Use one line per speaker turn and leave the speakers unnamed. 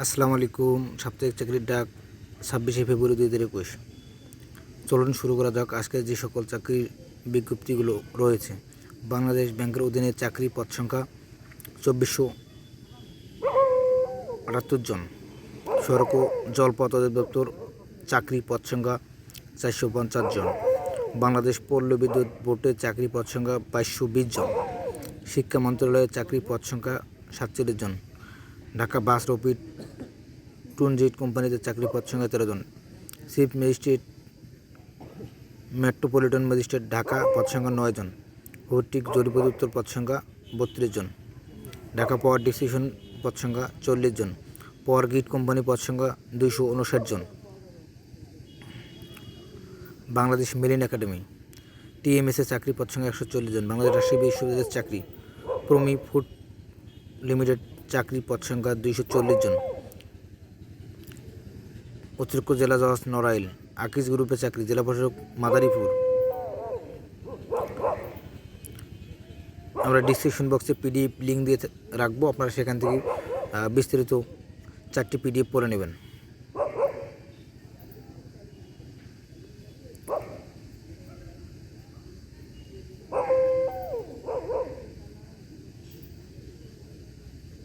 আসসালামু আলাইকুম, সাপ্তাহিক চাকরির ডাক, ছাব্বিশে ফেব্রুয়ারি দুই হাজার একুশ। চলুন শুরু করা যাক আজকে যে সকল চাকরির বিজ্ঞপ্তিগুলো রয়েছে। বাংলাদেশ ব্যাংকের অধীনে চাকরি পদ সংখ্যা চব্বিশশো আটাত্তর জন। সড়ক ও জলপথ অধিদপ্তর চাকরি পদ সংখ্যা চারশো পঞ্চাশ জন। বাংলাদেশ পল্লী বিদ্যুৎ বোর্ডের চাকরি পদ সংখ্যা বাইশশো বিশ জন। শিক্ষা মন্ত্রণালয়ের চাকরি পদ সংখ্যা সাতচল্লিশ জন। ঢাকা বাস রপিড ট্রানজিট কোম্পানিতে চাকরি পদ সংখ্যা তেরো জন chief magistrate metropolitan magistrate Dhaka পদ সংখ্যা নয় জন ভৌতিক জরিপ অধিদপ্তর পদ সংখ্যা বত্রিশ জন ঢাকা পাওয়ার ডিসিশন পদ সংখ্যা চল্লিশ জন পাওয়ার গ্রিড কোম্পানি পদ সংখ্যা দুইশো উনষাট জন। Bangladesh marine academy. টিএমএসএ চাকরি পদ সংখ্যা একশো চল্লিশ জন। বাংলাদেশ রাষ্ট্রীয় বিশ্ববিদ্যালয়ের চাকরি। প্রমি ফুড লিমিটেড চাকরি পদ সংখ্যা দুইশো চল্লিশ জন। অতিরিক্ত জেলা জজ নড়াইল, আকিজ গ্রুপে চাকরি, জেলা প্রশাসক মাদারীপুর। আমরা ডিসক্রিপশন বক্সে পিডিএফ লিঙ্ক দিয়ে রাখব, আপনারা সেখান থেকে বিস্তারিত চারটি পিডিএফ পড়ে নেবেন।